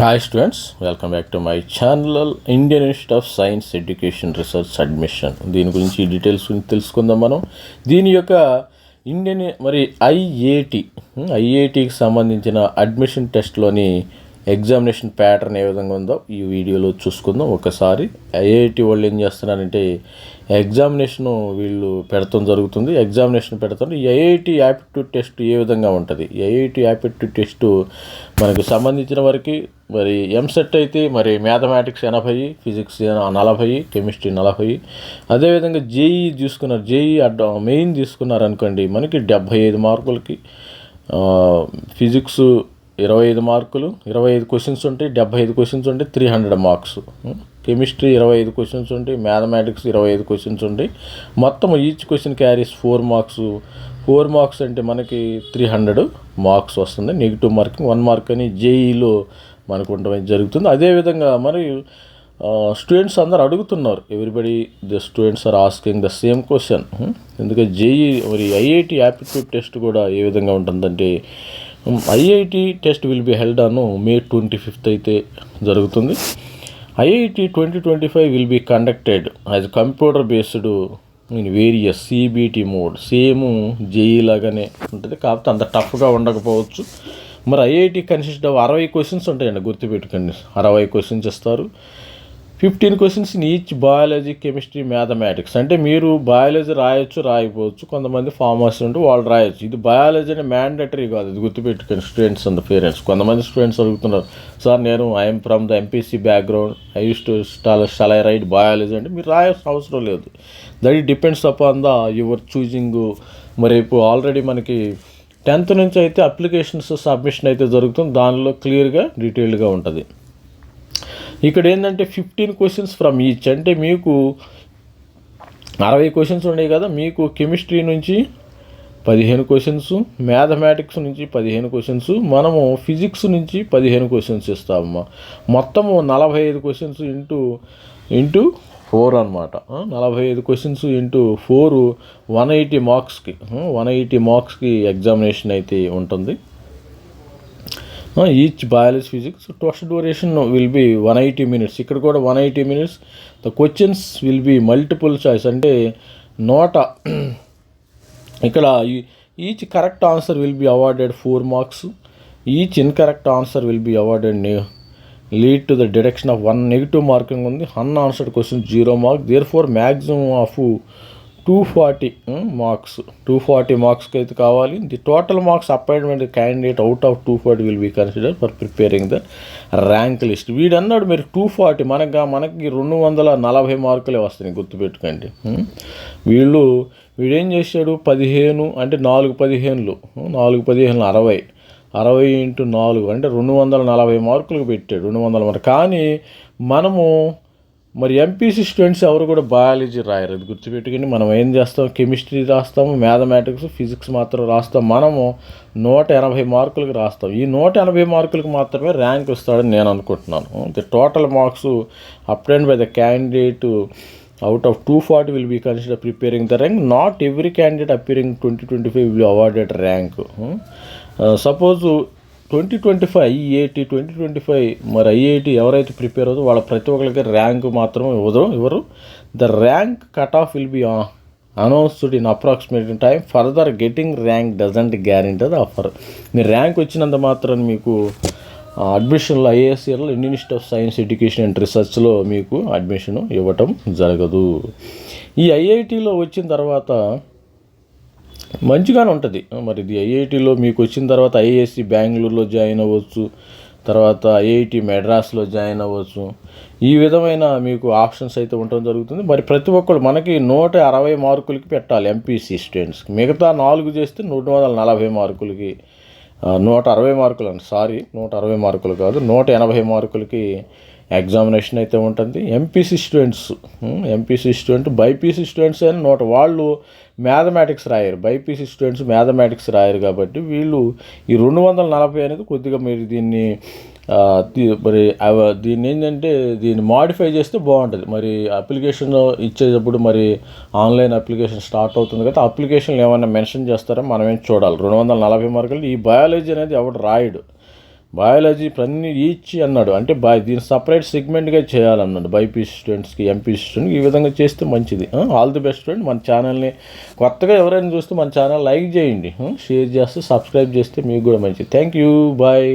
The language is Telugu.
Hi students welcome back to my channel Indian Institute of Science Education Research admission దీని గురించి డీటెయిల్స్ గురించి తెలుసుకుందాం మనం. దీని యొక్క ఇండియన్ మరి ఐఏటి ఐఏటికి సంబంధించిన అడ్మిషన్ టెస్ట్లోని ఎగ్జామినేషన్ ప్యాటర్న్ ఏ విధంగా ఉందో ఈ వీడియోలో చూసుకుందాం. ఒకసారి ఐఐటి వాళ్ళు ఏం చేస్తున్నారంటే ఎగ్జామినేషన్ వీళ్ళు పెడతాం జరుగుతుంది. ఎగ్జామినేషన్ పెడతాను ఈ ఐఐటి యాప్టిట్యూడ్ టెస్ట్ ఏ విధంగా ఉంటుంది? ఐఐటి యాప్టిట్యూడ్ టెస్ట్ మనకు సంబంధించిన వరకు మరి ఎంసెట్ అయితే మరి మ్యాథమెటిక్స్ ఎనభై ఫిజిక్స్ నలభై కెమిస్ట్రీ నలభై. అదేవిధంగా జేఈ తీసుకున్నారు. జేఈ అడ్డ మెయిన్ తీసుకున్నారు అనుకోండి మనకి డెబ్భై ఐదు మార్కులకి ఫిజిక్స్ ఇరవై ఐదు మార్కులు ఇరవై ఐదు క్వశ్చన్స్ ఉంటాయి డెబ్బై ఐదు క్వశ్చన్స్ ఉంటాయి త్రీ హండ్రెడ్ మార్క్స్ కెమిస్ట్రీ ఇరవై ఐదు క్వశ్చన్స్ ఉంటాయి మ్యాథమెటిక్స్ ఇరవై ఐదు క్వశ్చన్స్ ఉంటాయి. మొత్తం each question carries four marks four marks అంటే మనకి త్రీ హండ్రెడ్ మార్క్స్ వస్తుంది. నెగిటివ్ మార్కింగ్ వన్ మార్క్ అని జేఈలో మనకు ఉండడం జరుగుతుంది. అదేవిధంగా మరి స్టూడెంట్స్ అందరు అడుగుతున్నారు. Everybody the students are asking the same question ఎందుకంటే జేఈ మరి ఐఐటి యాప్టిట్యూడ్ టెస్ట్ కూడా ఏ విధంగా ఉంటుందంటే IIT test will be held on May twenty fifth అయితే జరుగుతుంది. IIT twenty twenty five will be conducted as computer based in various CBT mode. Same JEE లాగానే ఉంటుంది. కాకపోతే అంత టఫ్గా ఉండకపోవచ్చు. మరి ఐఐటి కన్సిస్ట్ అరవై క్వశ్చన్స్ ఉంటాయండి గుర్తుపెట్టుకోండి. అరవై క్వశ్చన్స్ ఇస్తారు. Fifteen questions in each biology chemistry mathematics అంటే మీరు బయాలజీ రాయొచ్చు రాయకపోవచ్చు. కొంతమంది ఫార్మర్స్ ఉంటే వాళ్ళు రాయొచ్చు. ఇది బయాలజీ అనే మ్యాండటరీ కాదు. ఇది గుర్తుపెట్టుకుని స్టూడెంట్స్ అండ్ పేరెంట్స్ కొంతమంది స్టూడెంట్స్ అడుగుతున్నారు సార్ నేను I'm from the MPC background I use to stall shall write biology అంటే మీరు రాయాల్సిన అవసరం లేదు. That depends upon the your choosing మరి ఇప్పుడు ఆల్రెడీ మనకి టెన్త్ నుంచి అయితే అప్లికేషన్స్ సబ్మిషన్ అయితే జరుగుతుంది. దానిలో క్లియర్గా డీటెయిల్డ్గా ఉంటుంది. ఇక్కడ ఏంటంటే ఫిఫ్టీన్ క్వశ్చన్స్ ఫ్రమ్ ఈచ్ అంటే మీకు అరవై క్వశ్చన్స్ ఉన్నాయి కదా మీకు కెమిస్ట్రీ నుంచి పదిహేను క్వశ్చన్స్ మ్యాథమెటిక్స్ నుంచి పదిహేను క్వశ్చన్స్ మనము ఫిజిక్స్ నుంచి పదిహేను క్వశ్చన్స్ ఇస్తామమ్మా. మొత్తము నలభై ఐదు క్వశ్చన్స్ ఇంటూ ఇంటూ ఫోర్ అనమాట నలభై ఐదు questions into four one eighty మార్క్స్కి వన్ ఎయిటీ మార్క్స్కి ఎగ్జామినేషన్ అయితే ఉంటుంది. Each biology physics test duration will be one eighty minutes ఇక్కడ కూడా one eighty minutes the questions will be multiple choice అంటే నోట ఇక్కడ each correct answer will be awarded four marks each incorrect answer will be awarded lead to the deduction of one negative marking ఉంది unanswered question zero mark there four maximum of two forty marks. Two forty మార్క్స్కి అయితే కావాలి. The total marks appointment candidate out of two forty will be consider for preparing the rank list. వీడు అన్నాడు మీరు టూ ఫార్టీ మనకు మనకి రెండు వందల నలభై మార్కులే వస్తాయి గుర్తుపెట్టుకోండి. వీళ్ళు వీడేం చేశాడు? పదిహేను అంటే నాలుగు పదిహేనులు. నాలుగు పదిహేను అరవై. అరవై ఇంటూ నాలుగు అంటే రెండు వందల నలభై మార్కులకు పెట్టాడు రెండు వందల మార్కులు. కానీ మనము మరి ఎంపీసీ స్టూడెంట్స్ ఎవరు కూడా బయాలజీ రాయరు. అది గుర్తుపెట్టుకుని మనం ఏం చేస్తాం? కెమిస్ట్రీ రాస్తాము మ్యాథమెటిక్స్ ఫిజిక్స్ మాత్రం రాస్తాం. మనము నూట ఎనభై మార్కులకు రాస్తాం. ఈ నూట ఎనభై మార్కులకు మాత్రమే ర్యాంక్ వస్తాడని నేను అనుకుంటున్నాను. The total marks appended by the candidate out of two forty will be consider preparing the rank not every candidate appearing twenty twenty five will awarded rank suppose twenty twenty five IIT twenty twenty five మరి ఐఐటి ఎవరైతే ప్రిపేర్ అవుతుందో వాళ్ళ ప్రతి ఒక్కరికి ర్యాంక్ మాత్రం ఇవ్వదు ఇవ్వరు. The rank cut off will be announced in approximate time further getting rank doesn't guarantee the offer. Me rank వచ్చినంత మాత్రం మీకు అడ్మిషన్లో ఐఏఎస్ఏలో Indian Institute of Science Education and రీసెర్చ్లో మీకు అడ్మిషన్ ఇవ్వటం జరగదు. ఈ ఐఐటిలో వచ్చిన తర్వాత మంచిగానే ఉంటుంది. మరి ఇది ఐఐటిలో మీకు వచ్చిన తర్వాత ఐఏఎస్సి బెంగళూరులో జాయిన్ అవ్వచ్చు తర్వాత ఐఐటి మెడ్రాస్లో జాయిన్ అవ్వచ్చు. ఈ విధమైన మీకు ఆప్షన్స్ అయితే ఉండడం జరుగుతుంది. మరి ప్రతి ఒక్కరు మనకి నూట అరవై మార్కులకి పెట్టాలి ఎంపీసీ స్టూడెంట్స్కి మిగతా నాలుగు చేస్తే నూట వందల నలభై మార్కులకి నూట అరవై మార్కులు అండి సారీ నూట అరవై మార్కులు కాదు నూట ఎనభై మార్కులకి ఎగ్జామినేషన్ అయితే ఉంటుంది. MPC students MPC student BiPC students అని నోట వాళ్ళు మ్యాథమెటిక్స్ రాయరు. బైపీసీ స్టూడెంట్స్ మ్యాథమెటిక్స్ రాయరు కాబట్టి వీళ్ళు ఈ రెండు వందల నలభై అనేది కొద్దిగా మీరు దీన్ని మరి దీన్ని ఏంటంటే దీన్ని మాడిఫై చేస్తే బాగుంటుంది. మరి అప్లికేషన్ ఇచ్చేటప్పుడు మరి ఆన్లైన్ అప్లికేషన్ స్టార్ట్ అవుతుంది కదా అప్లికేషన్లు ఏమైనా మెన్షన్ చేస్తారో? మనమేం చూడాలి. రెండు వందల నలభై మార్కులు ఈ బయాలజీ అనేది ఎవడు రాయడు. బయాలజీ అన్ని ఈచ్ అన్నాడు. అంటే బై దీన్ని సపరేట్ సెగ్మెంట్గా చేయాలన్నాడు. బైపీ స్టూడెంట్స్కి ఎంపీ స్టూడెంట్కి ఈ విధంగా చేస్తే మంచిది. ఆల్ ది బెస్ట్ స్టూడెంట్ మన ఛానల్ని కొత్తగా ఎవరైనా చూస్తే మన ఛానల్ లైక్ చేయండి. షేర్ చేస్తే సబ్స్క్రైబ్ చేస్తే మీకు కూడా మంచిది. Thank you bye